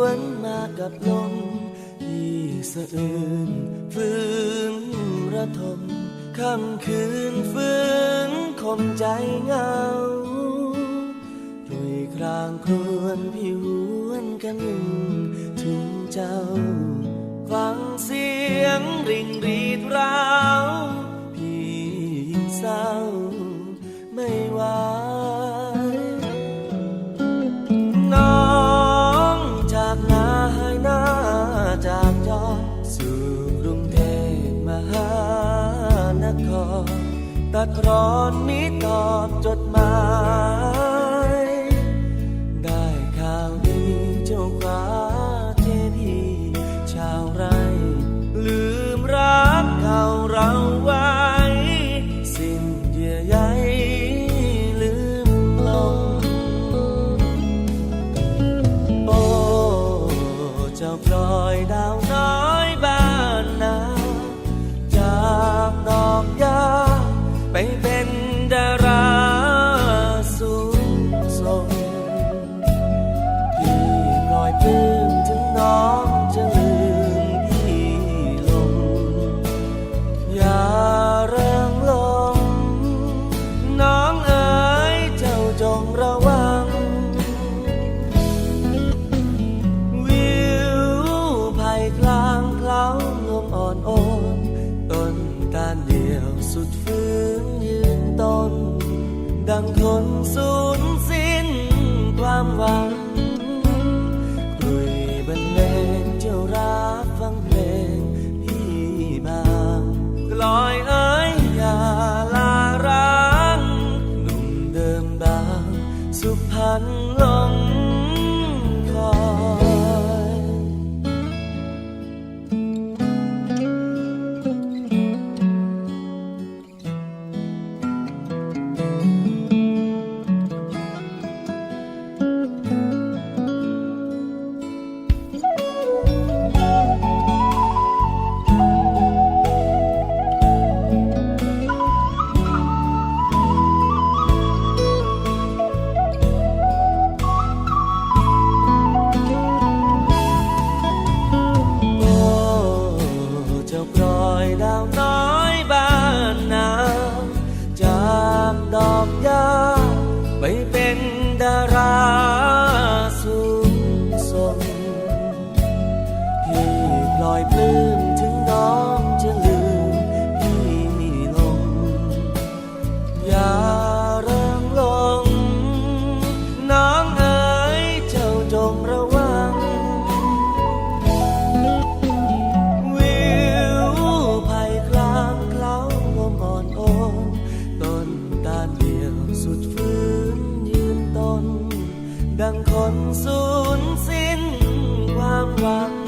วนมากับลมที่สะอื้นฟื้นระทมค่ำคืนฟื้นคมใจเงารุยครางครวนพิหวนกันถึงเจ้า ฟังเสียงริ่งรี สู่กรุงเทพมหานครตัดรอนมีตอบจดหมาย ดังคนสูญสิ้นความหวังกลุยบรรเลงเจ้ารักฟังเพลงพี่บางกลอยเอ้ยอย่าลาร้างหนุ่มเดิมบางสุพรรณหลง ลอยปลื้มถึงน้องจะลืมพี่ลง อย่าเริงลง น้องเอ๋ยเจ้าจงระวัง วิวภัยกลางเคล้าลมอ่อนโอนต้นตาเดียวสุดฟื้นยืนต้น ดังคนสูญสิ้นความหวัง